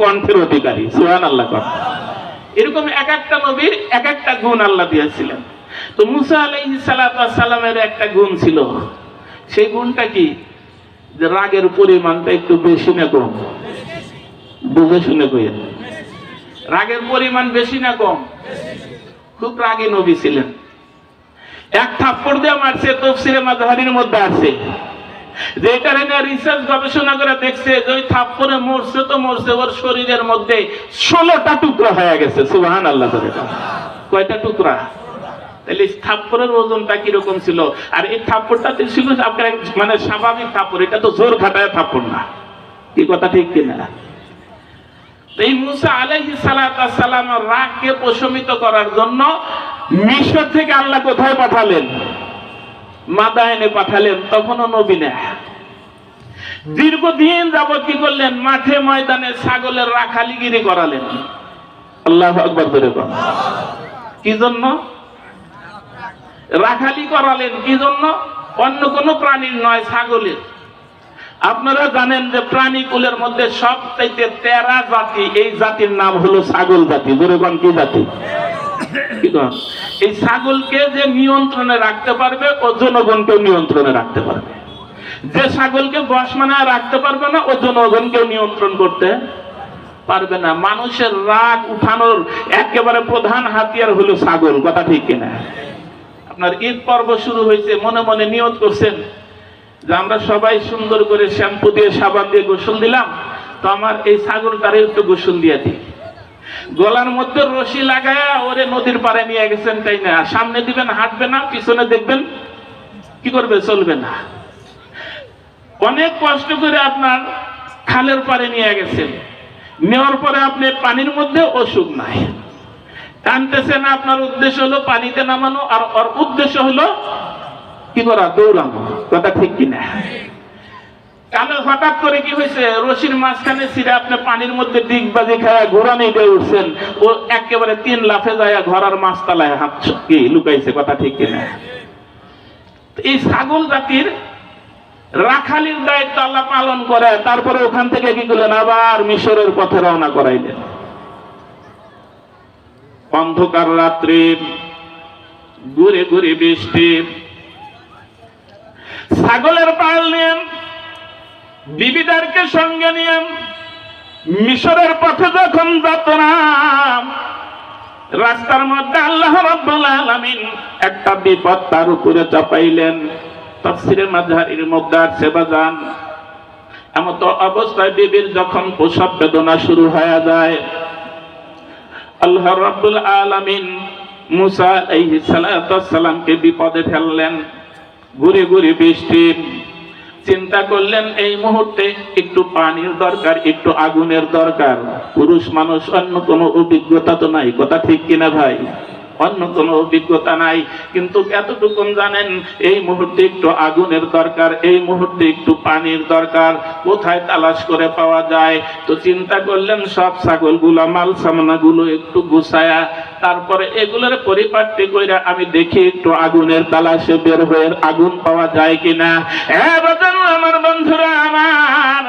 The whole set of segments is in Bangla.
কণ্ঠের অধিকারী সুহান আল্লাহ এরকম এক একটা নবীর এক একটা গুণ আল্লাহ দিয়েছিলেন। তো মুসা সালামের একটা গুণ ছিল। সেই গুণটা কি? যে রাগের পরিমাণটা একটু বেশি না কম। বুঝে শুনে কইয়া রাগের পরিমাণ বেশি না কম? খুব রাগী নবী ছিলেন। এক থাপ্পড় দিয়ে মারছে তফসিরে মাঝহারির মধ্যে আছে। এই ওজনটা কীরকম ছিল? আর এই থাপ্পড়টাতে ছিল আপনার মানে স্বাভাবিক থাপ্পড়, এটা তো জোর থাপ্পড় না। কি কথা ঠিক কিনা? এই মুসা আলাইহি সালাম রাগকে প্রশমিত করার জন্য মিশর থেকে আল্লাহ কোথায় পাঠালেন? মাদায়নে পাঠালেন, তখনও নবী না দীর্ঘদিন যাবত কি করলেন? মাঠে ময়দানে ছাগলের রাখালিগিরি করালেন। আল্লাহ আকবর ধরে কি জন্য? রাখালি করালেন, কি জন্য? অন্য কোনো প্রাণীর নয়, ছাগলের। আপনারা জানেন যে প্রাণী কুলের মধ্যে সবচাইতে তেরা জাতি, এই জাতির নাম হলো ছাগল জাতি। কোন কি জাতি? এই ছাগলকে যে নিয়ন্ত্রণে রাখতে পারবে, ও জনগণকেও নিয়ন্ত্রণে রাখতে পারবে। যে ছাগলকে বস মানে রাখতে পারবে না, ও জনগণকেও নিয়ন্ত্রণ করতে পারবে না। মানুষের রাগ উঠানোর একেবারে প্রধান হাতিয়ার হলো ছাগল, কথা ঠিক কিনা? আপনার ঈদ পর্ব শুরু হয়েছে, মনে মনে নিয়ত করছেন যে আমরা সবাই সুন্দর করে শ্যাম্পু দিয়ে, সাবান দিয়ে গোসল দিলাম, তো আমার এই ছাগলটারে একটু গোসল দিয়ে দিই। গলার মধ্যে রশি লাগায় ওরে নদীর পাড়ে নিয়ে গেছেন তাই না সামনে দিবেন, হাঁটবে না, পিছনে দেখবেন কি করবে, চলবে না। অনেক কষ্ট করে আপনার খালের পাড়ে নিয়ে গেছেন। নেওয়ার পরে আপনি পানির মধ্যে অসুখ নাই। টানতেছেন, আপনার উদ্দেশ্য হলো পানিতে নামানো, আর ওর উদ্দেশ্য হলো কি করা, দৌড়ানো। কথা ঠিক কিনা? কালে হঠাৎ করে কি হয়েছে? রশির মাঝখানে ছিঁড়ে আপনি পানির মধ্যে দিক বাজি খায় ঘোরা নিয়ে উঠছেন। ও একেবারে তিন লাফে যায় ঘোড়ার মাছতলায় হাত কি লুকাইছে, কথা ঠিক কিনা? এই ছাগল জাতির রাখালির দায়িত্ব আল্লাহ পালন করে, তারপরে ওখান থেকে কি করলেন? আবার মিশরের পথে রওনা করাইলেন। অন্ধকার রাত্রে, ঘুরে ঘুরে বৃষ্টি। ছাগলের পাল নিয়ে বিবিদারকে সঙ্গে নিয়ে মিশরের পথে যখন যাত্রা রাস্তার মধ্যে আল্লাহ আলামিন একটা বিপদ তার উপরে চাপাইলেন। তাফসিরের মাঝহারির মধ্যে আছে, বাজান। এমন তো অবস্থায় বিবির যখন প্রসব বেদনা শুরু হয়ে যায়, আল্লাহ রাব্বুল আলামিন মুসা আলাইহিস সালামকে বিপদে ফেললেন। ঘুরে ঘুরে বৃষ্টি চিন্তা করলেন, এই মুহূর্তে একটু পানির দরকার, একটু আগুনের দরকার। পুরুষ মানুষ অন্য কোনো অভিজ্ঞতা তো নাই, কথা ঠিক কিনা ভাই? অন্য কোনো অভিজ্ঞতা নাই। কিন্তু এতটুকুন জানেন, এই মুহূর্তে একটু আগুনের দরকার, এই মুহূর্তে একটু পানির দরকার, কোথায় তালাশ করে পাওয়া যায়? তো চিন্তা করলেন, সব ছাগলগুলা মাল সামনাগুলো একটু গুছায়া, তারপরে এগুলোর পরিপাটি কইরা আমি দেখি একটু আগুনের তালাশে বের হয়ে আগুন পাওয়া যায় কিনা। হ্যাঁ আমার বন্ধুরা আমার,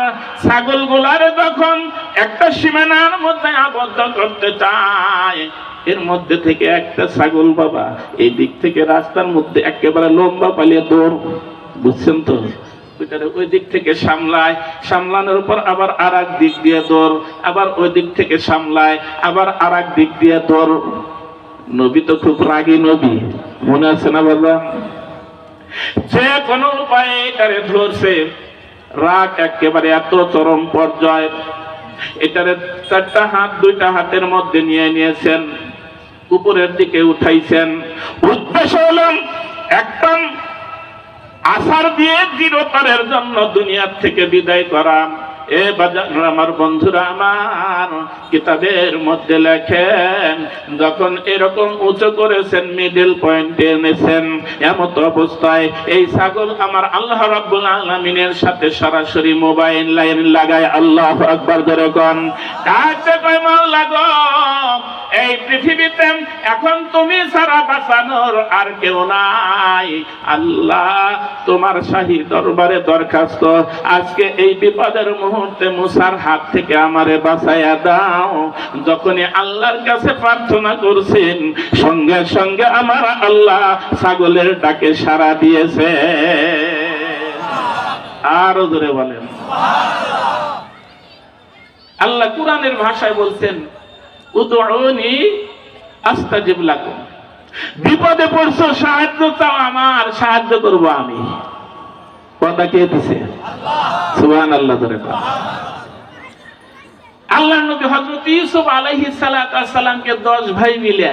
ছাগলগুলার যখন একটা সীমানার মধ্যে আবদ্ধ করতে চায় এর মধ্যে থেকে একটা ছাগল বাবা, এই দিক থেকে রাস্তার মধ্যে একেবারে লম্বা পালিয়ে দৌড়, বুঝছেন তো? ওই দিক থেকে সামলানোর আবার আর দিক দিয়ে আবার ওই দিক থেকে সামলায়, আবার আর দিক দিয়ে নবী তো খুব রাগী নবী, মনে আছে না বাবা? যে কোনো উপায়ে এটারে ধরছে, রাগ একেবারে এত চরম পর্যায়ে। এটারে চারটা হাত, দুইটা হাতের মধ্যে নিয়ে নিয়েছেন। উপরের দিকে উঠাইছেন। উদ্দেশ্য হলাম একদম আসার দিয়ে চিরতরের জন্য দুনিয়ার থেকে বিদায় করা। এ আমার বন্ধুরা আমার, কিতাবের মধ্যে লেখেন, যখন এরকম উঁচু করেছেন মিডল পয়েন্টে এনেছেন, এমত অবস্থায় এই ছাগল আমার আল্লাহ রাব্বুল আলামিনের সাথে সরাসরি মোবাইল লাইন লাগায়, আল্লাহ আকবার ধরে কন। এই পৃথিবীতে এখন তুমি ছাড়া বাঁচানোর আর কেউ নাই। আল্লাহ তোমার শাহী দরবারে দরখাস্ত। আজকে এই বিপদের মুহূর্তে মুসার হাত থেকে আমারে বাঁচাইয়া দাও। যখনই আল্লাহর কাছে প্রার্থনা করছেন, সঙ্গে সঙ্গে আমার আল্লাহ ছাগলের ডাকে সাড়া দিয়েছে। আরও ধরে বলেন। আল্লাহ কোরআনের ভাষায় বলছেন, উদউনি আস্তাজিব লাকুম। বিপদে পড়ছো, সাহায্য চাও আমার, সাহায্য করব আমি। কথা কে দিছে? সুবহান আল্লাহ ধরে আল্লাহ নবী হযরত ইউসুফ সালামকে 10 ভাই মিলে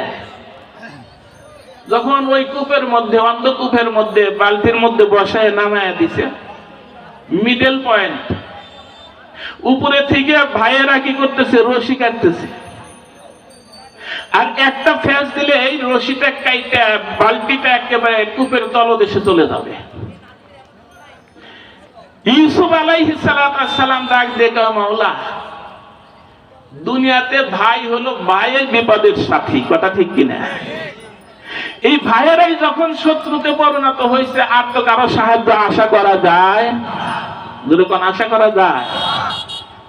যখন ওই কূপের মধ্যে, অন্ধকূপের মধ্যে, বালতির মধ্যে বসায় নামায় দিছে। Middle point. উপরে থেকে ভাইয়েরা কি করতেছে? রশি কাটতেছে। আর একটা ফ্যাস দিলে এই রশিটা কাইটা, বালতিটা একেবারে কূপের তলদেশে চলে যাবে। ইউসুফ আলাইহিস সালাম ডাক দেখা মাওলা, দুনিয়াতে ভাই হলো ভাইয়ের বিপদের সাথী। কথা ঠিক কিনা? এই ভাইয়েরাই যখন শত্রুতে পরিণত হয়েছে, আর তো কারও সাহায্য আশা করা যায়? দুরকম আশা করা যায়?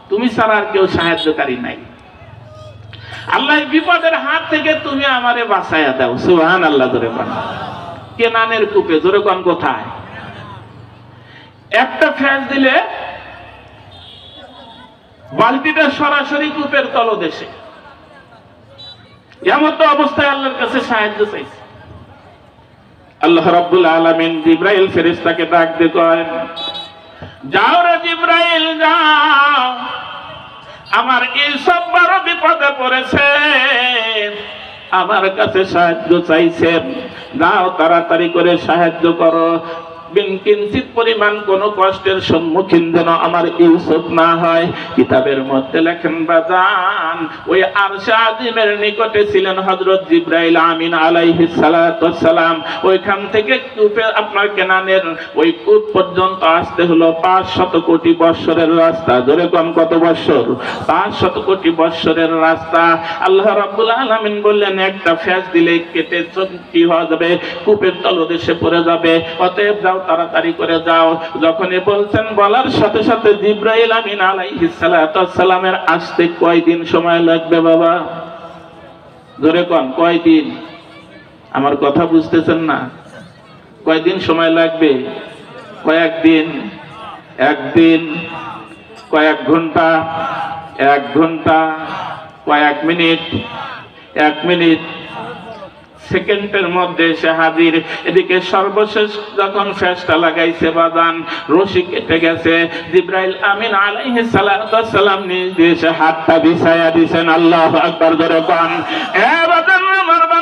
তুমি ছাড়া আর কেউ সাহায্যকারী নাই। আল্লাহ বিপদের হাত থেকে তুমি আমারে বাঁচাইয়া দাও। সুহান আল্লাহ ধরে কেনানের কূপে? জোরে কোন কোথায়? একটা ফ্যাস দিলে বালতিটা সরাসরি কূপের তলদেশে। এমন তো অবস্থায় আল্লাহর কাছে সাহায্য চাইছে। আল্লাহ রাব্বুল আলামিন জিব্রাইল ফেরেশতাকে ডাক দিয়ে কয়, যাও রে জিব্রাইল, যাও। আমার এইসব বড় বিপদে পড়েছে। আমার কাছে সাহায্য চাইছেন। যাও তাড়াতাড়ি করে সাহায্য করো। বিন কিঞ্চিত পরিমাণ কোন কষ্টের সম্মুখীন যেন আমার ইউসুফ না হয়। কিতাবের মধ্যে লেখেন, বাজান, ওই আরশা আজিমের নিকটে ছিলেন হযরত জিব্রাইল আমিন আলাইহিস সালাতু সালাম ওইখান থেকে কূপে আপনার কেনানের ওই কূপ পর্যন্ত আসতে হলো পাঁচ শত কোটি বৎসরের রাস্তা। ধরে কম কত বৎসর? পাঁচ শত কোটি বৎসরের রাস্তা। আল্লাহ রাব্বুল আলামিন বললেন, একটা ফ্যাস দিলে কেটে চোখ- কি হয়ে যাবে, কূপের তলদেশে পড়ে যাবে। অতএব যাও তাড়াতাড়ি করে যাও। যখনই বলছেন বলার সাথে সাথে জিব্রাইল আমিন আলাইহিস সালামের আসতে কয়দিন সময় লাগবে বাবা? ধরে কন, কয়দিন? আমার কথা বুঝতেছেন না। কয়দিন সময় লাগবে? কয়েকদিন একদিন কয়েক ঘণ্টা? এক ঘণ্টা? কয়েক মিনিট? এক মিনিট? সেকেন্ডের মধ্যে সে হাজির। এদিকে সর্বশেষ যখন ফেসটা লাগাইছে বাদান, রশি কেটে গেছে। জিব্রাইল আমিন আলাইহি সালাম নিজ দিয়ে সে হাতটা বিছায়া দিছেন, আল্লাহ আকবার ধরে পান এ বাদান, আমার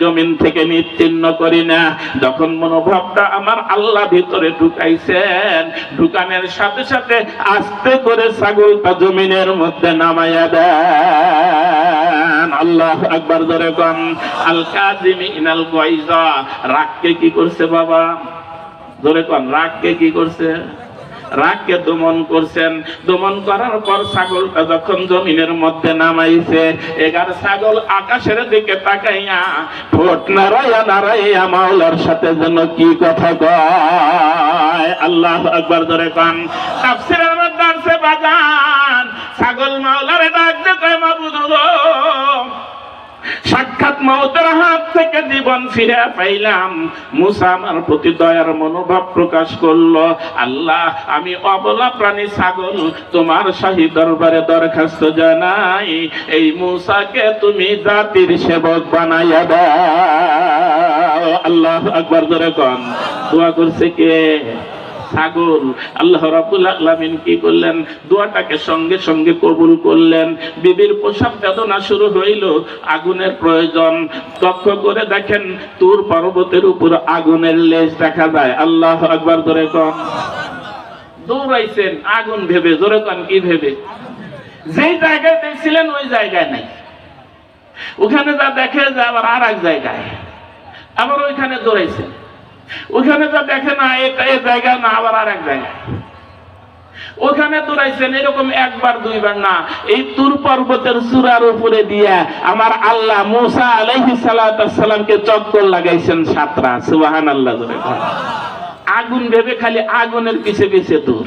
জমিন থেকে নিচ্ছিন্ন করি না। যখন মনোভাবটা আমার আল্লাহ ভিতরে ঢুকাইছেন, ঢুকানোর সাথে সাথে আস্তে করে ছাগলটা জমিনের মধ্যে নামাইয়া দেন। আল্লাহ ধরে কন। রাগকে কি করছে বাবা? ধরে কন, রাগকে কি করছে? রাগকে দমন করছেন। দমন করার পর ছাগলটা যখন জমিনের মধ্যে নামাইছে, এগার ছাগল আকাশের দিকে তাকাইয়া ঠোঁট নাড়াইয়া নাড়াইয়া মাওলার সাথে যেন কি কথা কয়? আল্লাহ আকবার ধরে কান, তাফসিরের মধ্যে আছে বাজান ছাগল মাওলারে মৌতের হাত থেকে জীবন ফিরে পাইলাম। মুসা আমার প্রতি দয়ার মনোভাব প্রকাশ করল। আল্লাহ, আমি অবলা প্রাণী ছাগল, তোমার শাহী দরবারে দরখাস্ত জানাই। এই মুসাকে তুমি জাতির সেবক বানাইয়া দাও। আল্লাহ আকবর ধরে কন। দোয়া করছে কে? ছাগল। আল্লাহ রাব্বুল আলামিন কি করলেন? দোয়াটাকে সঙ্গে সঙ্গে কবুল করলেন। বিবির প্রসাব বেদনা শুরু হইল, আগুনের প্রয়োজন। লক্ষ্য করে দেখেন, তুর পর্বতের উপর আগুনের লেজ দেখা যায়। আল্লাহ একবার ধরে কম দৌড়াইছেন, আগুন ভেবে, জোরে কন, কি ভেবে? যেই জায়গায় দেখছিলেন, ওই জায়গায় নাই। ওখানে যা দেখে, যে আবার আর এক জায়গায়। আবার ওইখানে দৌড়াইছেন। ওখানে যা দেখে না এটা এই জায়গা না, আবার আর এক জায়গায়। ওখানে দৌড়াইছেন এরকম একবার, দুইবার না। এই তুর পর্বতের চূড়ার উপরে দিয়া আমার আল্লাহ মুসা আলাইহিস সালামকে চক্কর লাগাইছেন সাতরা সুবাহান আল্লাহ আগুন ভেবে খালি আগুনের পিছে পিছে দূর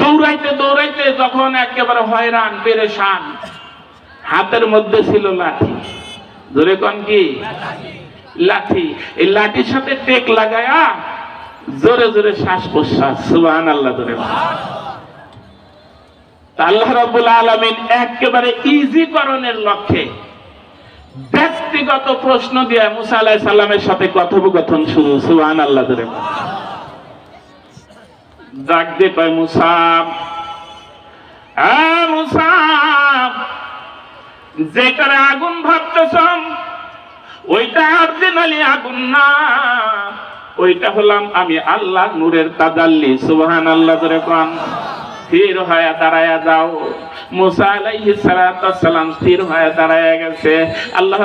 দৌড়াইতে দৌড়াইতে যখন একেবারে হয়রান, পেরেশান, হাতের মধ্যে ছিল লাঠি। ধরে কন কি? লাঠি। এই লাঠির সাথে টেক লাগায়া জোরে জোরে শ্বাস প্রশ্বাস। সুবাহান আল্লাহ ধরে আল্লাহ রাব্বুল আলামিন একেবারে ইজি করণের লক্ষ্যে ব্যক্তিগত প্রশ্ন দিয়ে মুসা আলাহ সাল্লামের সাথে কথোপকথন শুরু। সুহান আল্লাহ ধরে ডাক দিয়ে পায় মুসাব মুসাব যেটারে আগুন ভাবতেছ ওইটা অরিজিনালি আগুন না। ওইটা হলাম আমি আল্লাহ নূরের তাজাল্লি সুবহান আল্লাহ ধরে কন স্থির হয়ে দাঁড়ায়া যাও। স্থির হয়ে গেছে। আল্লাহ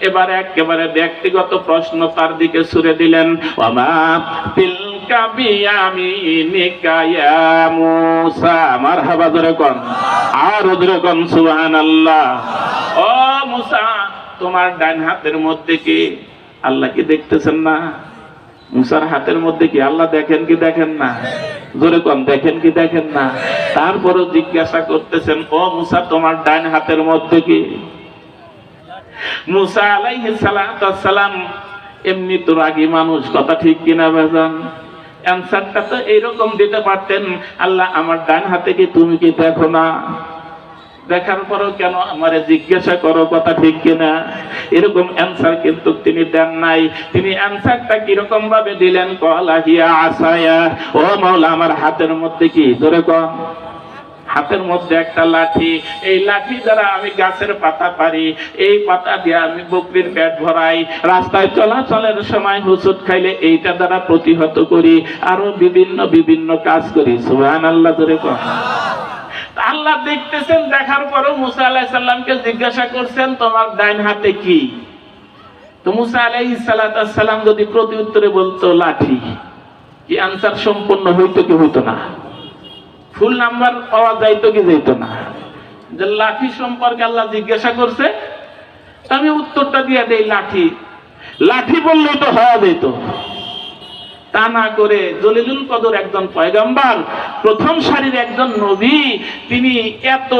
এবার একেবারে ব্যক্তিগত প্রশ্ন তার দিকে দিলেন আর ও মুসা তোমার ডান হাতের মধ্যে কি আল্লাহ কি দেখতেছেন না? মুসার হাতের মধ্যে কি আল্লাহ দেখেন কি দেখেন না? জোরে কম দেখেন কি দেখেন না? তারপরও জিজ্ঞাসা করতেছেন, ও মুসা, তোমার ডান হাতের মধ্যে কি? মুসা আলাইহিস সালাম, এমনি তো রাগী মানুষ, কথা ঠিক কিনা বেজান অ্যান্সারটা তো এইরকম দিতে পারতেন, আল্লাহ, আমার ডান হাতে কি তুমি কি দেখো না? দেখার পরও কেন আমারে জিজ্ঞাসা করো কথা ঠিক কিনা? এরকম অ্যান্সার কিন্তু তিনি দেন নাই। তিনি অ্যান্সারটা কীরকম ভাবে দিলেন? কলা হিয়া আসায়া। ও মাওলা, আমার হাতের মধ্যে কি? ধরে কম হাতের মধ্যে একটা লাঠি। এই লাঠি দ্বারা আমি গাছের পাতা পারি। এই পাতা দিয়ে আমি বকরির পেট ভরাই। রাস্তায় চলাচলের সময় হুসুট খাইলে এইটা দ্বারা প্রতিহত করি। আরও বিভিন্ন বিভিন্ন কাজ করি। সুহান আল্লাহ ধরে কম আল্লাহ দেখতেছেন, দেখার পরও মুসা আলাহ সাল্লামকে জিজ্ঞাসা করছেন, তোমার ডাইন হাতে কি? তো মুসা আলাহ সালাম যদি প্রতি উত্তরে বলতো, লাঠি। কি আনসার সম্পূর্ণ হইতো কি হইতো না? ফুল নাম্বার পাওয়া যাইতো কি যাইত না? যে লাঠি সম্পর্কে আল্লাহ জিজ্ঞাসা করছে, আমি উত্তরটা দিয়ে দেই, লাঠি। লাঠি বললেই তো হওয়া যেত তা না করে জলিলুল কদর একজন প্রথম সারির একজন নবী, তিনি এত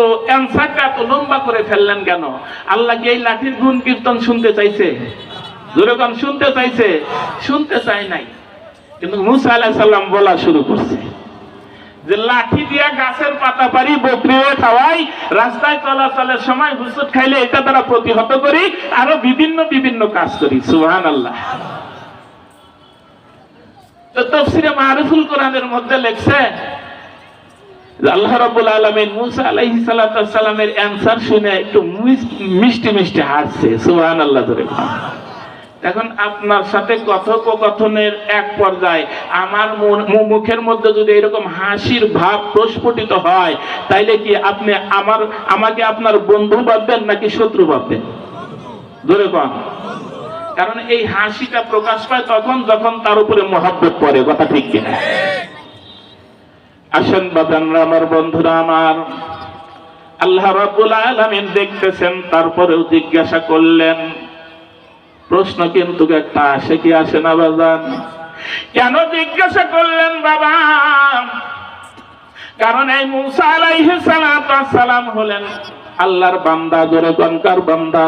এত লম্বা করে ফেললেন কেন? এই লাঠির গুণ কীর্তন শুনতে চাইছে? যেরকম শুনতে চাইছে? শুনতে নাই। কিন্তু মুসা সাল্লাম বলা শুরু করছে যে লাঠি দিয়া গাছের পাতা পারি বকরিও খাওয়াই, রাস্তায় চলাচলের সময় হুসুট খাইলে এটা দ্বারা প্রতিহত করি, আরও বিভিন্ন বিভিন্ন কাজ করি। সুহান আল্লাহ তফসিরে মারুফুল কোরআনের মধ্যে লেখছে আল্লাহ আলামিন মুসা অ্যানসার শুনে একটু মিষ্টি মিষ্টি হাসছে, সুবহানাল্লাহ ধরে এখন আপনার সাথে কথোপকথনের এক পর্যায়ে আমার মুখের মধ্যে যদি এরকম হাসির ভাব প্রস্ফুটিত হয়, তাইলে কি আপনি আমার আমাকে আপনার বন্ধু ভাববেন নাকি শত্রু ভাববেন? ধরে কন কারণ এই হাসিটা প্রকাশ পায় তখন, যখন তার উপরে মহাব্বত পড়ে, কথা ঠিক কিনা আসেন বাদানরা আমার বন্ধুরা আমার। আল্লাহ রাব্বুল আলামিন দেখতেছেন, তারপরেও জিজ্ঞাসা করলেন, প্রশ্ন কিন্তু একটা আসে কি আসে না বাজান? কেন জিজ্ঞাসা করলেন বাবা? কারণ এই মুসা আলাইহিস সালাম হলেন আল্লাহর বান্দা, জোরে কনকার বান্দা?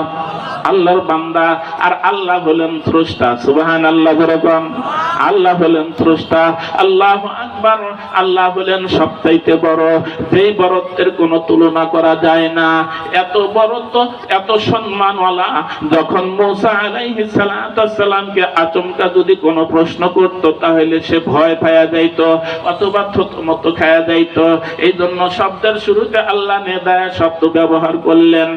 আল্লাহর বান্দা, আর আল্লাহ হলেন স্রষ্টা সুবহান আল্লাহ জোরে কন? আল্লাহ হলেন স্রষ্টা, আল্লাহ আকবার, আল্লাহ হলেন সবচাইতে বড়। যেই বড়ত্বের কোনো তুলনা করা যায় না। এত বড়ত্ব, এত সম্মানওয়ালা, যখন মোসা আলাইহিস সালামকে আচমকা যদি কোনো প্রশ্ন করতো, তাহলে সে ভয় পায়া যাইত, অথবা থতমত খায়া যাইত। এই জন্য শব্দের শুরুতে আল্লাহ নেদায় শব্দ ব্যবহার করলেন।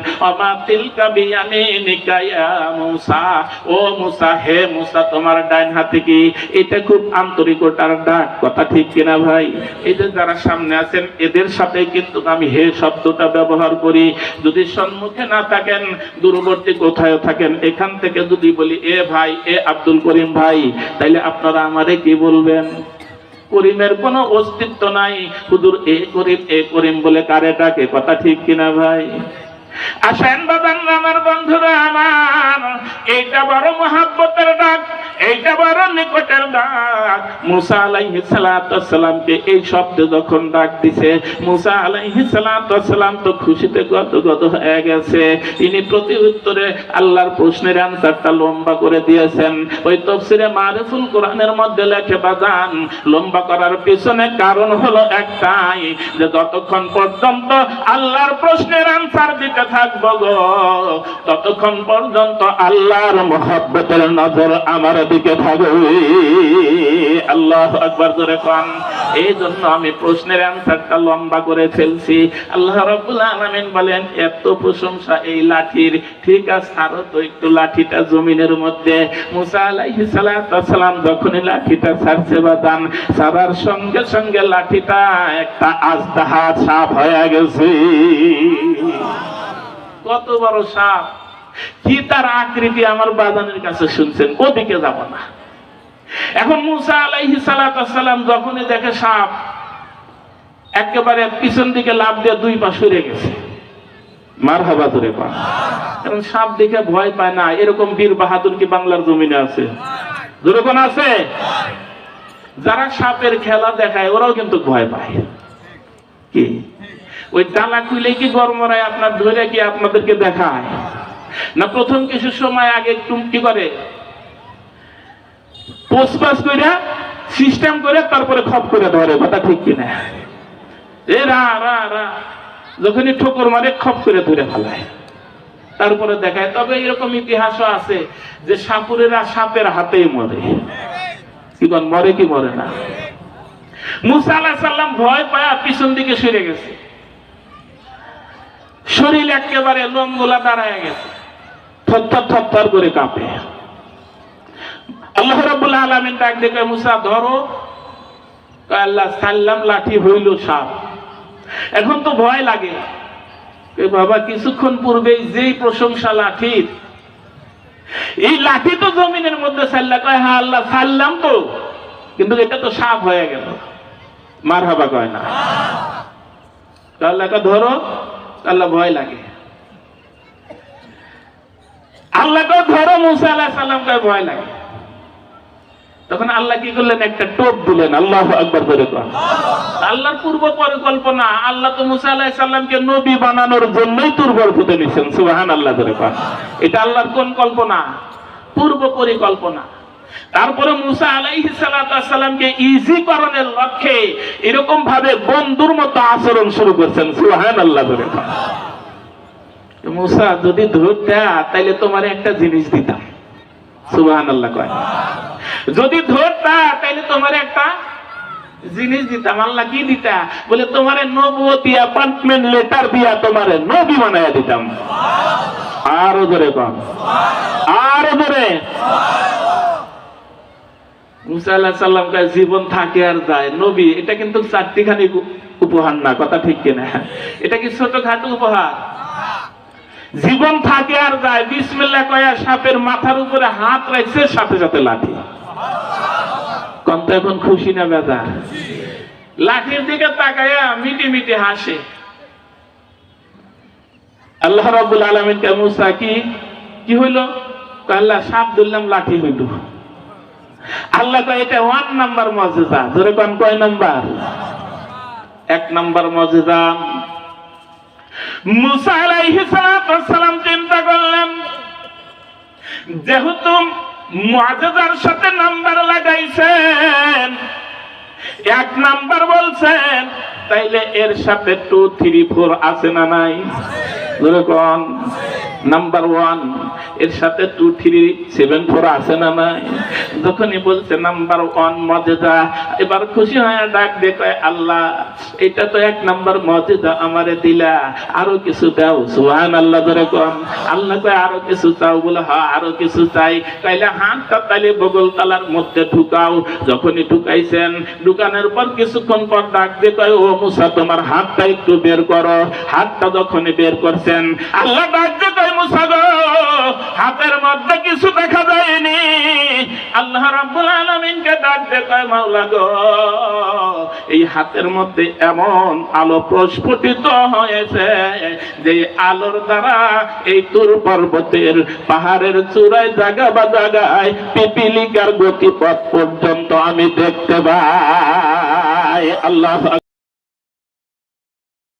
হে মুসা, তোমার ডাইন হাতে কি? এটা খুব আন্তরিকতার ডাক, কথা ঠিক কিনা ভাই? যে যারা সামনে আছেন, এদের সাথে কিন্তু আমি হে শব্দটা ব্যবহার করি। যদি সম্মুখে না থাকেন, দূরবর্তী কোথায় থাকেন, এখান থেকে যদি বলি, এ ভাই, এ আব্দুল করিম ভাই, তাইলে আপনারা আমারে কি বলবেন? করিমের কোনো অস্তিত্ব নাই। হুজুর, এ করিম এ করিম বলে কারে ডাকে? কথা ঠিক কিনা ভাই? আসেন বাবা আমার বন্ধুরা আমার। এইটা বড় মহাব্বতের ডাক। লম্বা করার পিছনে কারণ হলো একটাই, যে যতক্ষণ পর্যন্ত আল্লাহর প্রশ্নের আনসার দিতে থাকব গো, ততক্ষণ পর্যন্ত আল্লাহর মহব্বতের নজর আমার দিকে থাকবে। আল্লাহ আকবার ধরে কন। এই জন্য আমি প্রশ্নের অ্যান্সারটা লম্বা করে ফেলছি। আল্লাহ রাব্বুল আলামিন বলেন, এত প্রশংসা এই লাঠির। ঠিক আছে, আরও তো একটু লাঠিটা জমিনের মধ্যে। মুসা আলাইহিস সালাম যখনই লাঠিটা ছাড়ছে বাদান ছাড়ার সঙ্গে সঙ্গে লাঠিটা একটা আজদাহা সাপ হয়ে গেছে। কত বড় সাপ! কি তার আকৃতি আমার বাদানের কাছে শুনছেন, ওদিকে যাব না। এখন মুসা আলাইহি সালাম যখনই দেখে সাপ, একেবারে পিছন দিকে লাভ দিয়ে দুই পা সরে গেছে। মার হাবা ধরে পা। কারণ সাপ দেখে ভয় পায় না, এরকম বীর বাহাদুর কি বাংলার জমিনে আছে? যেরকম আছে? যারা সাপের খেলা দেখায়, ওরাও কিন্তু ভয় পায়। কি? ওই ডালা খুলে কি গরমরায় আপনার ধরে কি আপনাদেরকে দেখায়? না প্রথম কিছু সময় আগে একটু কি করে? পোস্টপাস করে সিস্টেম করে তারপরে খপ করে ধরে, কথা ঠিক কিনা? এ রা রা রা। যখনই ঠোকর মারে খপ করে ধরে ফেলায়। তারপরে দেখায়, তবে এরকম ইতিহাসও আছে যে সাপুরেরা সাপের হাতেই মরে। কন, মরে কি মরে না? মুসা আলাহ সাল্লাম ভয় পায়া পিছন দিকে সরে গেছে। শরীর একেবারে লোমগুলা দাঁড়ায় গেছে। করে কাঁপে। আল্লাহ আলামিন ডাক দেখে মুসা, ধরো। আল্লাহ, সাল্লাম লাঠি হইল সাপ। এখন তো ভয় লাগে। বাবা, কিছুক্ষণ পূর্বেই যেই প্রশংসা লাঠির এই লাঠি তো জমিনের মধ্যে সাল্লা কয় হ্যাঁ আল্লাহ, সাল্লাম তো। কিন্তু এটা তো সাপ হয়ে গেল। মার হাবা কয় না। আল্লাহকে ধরো। আল্লাহ, ভয় লাগে। আল্লাহকে ধরো মুসা আল্লাহ সাল্লামকে ভয় লাগে। তখন আল্লাহ কি করলেন? একটা টোপ দিলেন, আল্লাহ আকবর করে আল্লাহর পূর্ব পরিকল্পনা আল্লাহ তো মুসা আলাহ সাল্লামকে নবী বানানোর জন্যই তুর্বর ফুটে নিচ্ছেন সুবাহান আল্লাহ করে এটা আল্লাহর কোন কল্পনা? পূর্ব পরিকল্পনা তারপরে মুসা আলাইহি সালামকে ইজি করণের লক্ষ্যে এরকম ভাবে বন্ধুর মতো আচরণ শুরু করছেন সুহান আল্লাহ করে মুসা, যদি ধরতা তাইলে তোমার একটা জিনিস দিতাম। সুবাহান আল্লাহ কয়। যদি ধরতা তাইলে তোমার একটা জিনিস দিতাম। আল্লাহ কি দিতা? বলে, তোমার নবতী অ্যাপয়েন্টমেন্ট লেটার দিয়া তোমার নবী বানায়া দিতাম। আরও ধরে কম আরও ধরে মুসা আল্লাহ জীবন থাকে আর যায়। নবী, এটা কিন্তু চারটিখানি উপহার না, কথা ঠিক কিনা? এটা কি ছোটখাটো উপহার? জীবন থাকে আর যায়। বিসমিল্লা কয়া সাপের মাথার উপরে হাত রাখছে, সাথে সাথে লাঠি। কন্ত এখন খুশি না বেদা লাঠির দিকে তাকায়া মিটি মিটি হাসে। আল্লাহ রাব্বুল আলামিন কে, মুসা, কি? কি হইল? আল্লাহ, সাপ ধরলাম, লাঠি হইল। আল্লাহ কয়, এটা ওয়ান নাম্বার মজেদা ধরে কোন, কয় নাম্বার? এক নাম্বার মজেদা মুসা সালাম চিন্তা করলেন, যেহেতু মুআজিজার সাথে নাম্বার লাগাইছেন, এক নাম্বার বলছেন, তাইলে এর সাথে টু থ্রি ফোর আছে না নাই? যেরকম নাম্বার ওয়ানের সাথে টু থ্রি সেভেন ফোর আছে না নাই? যখনই বলছে নাম্বার ওয়ান মজেদা, এবার খুশি হয়ে ডাক দেখে আল্লাহ, এটা তো এক নাম্বার মজেদা আমারে দিলা। আরও কিছু দাও সুহান আল্লাহ ধরে কম। আল্লাহ কয়, আরও কিছু চাও বলে হ্যাঁ আরও কিছু চাই। তাইলে হাতটা তাইলে বগল তালার মধ্যে ঢুকাও। যখনই ঢুকাইছেন, ঢুকানোর পর কিছুক্ষণ পর ডাক দিয়ে কয়, ও মুসা, তোমার হাতটা একটু বের করো। হাতটা যখনই বের করছেন, আল্লাহ ডাক দিয়ে হাতের মধ্যে এই হাতের মধ্যে এমন আলো প্রস্ফুটিত হয়েছে যে আলোর দ্বারা এই তুর পর্বতের পাহাড়ের চূড়ায় জায়গা বা জায়গায় পিপিলিকার গতিপথ পর্যন্ত আমি দেখতে পাই। আল্লাহ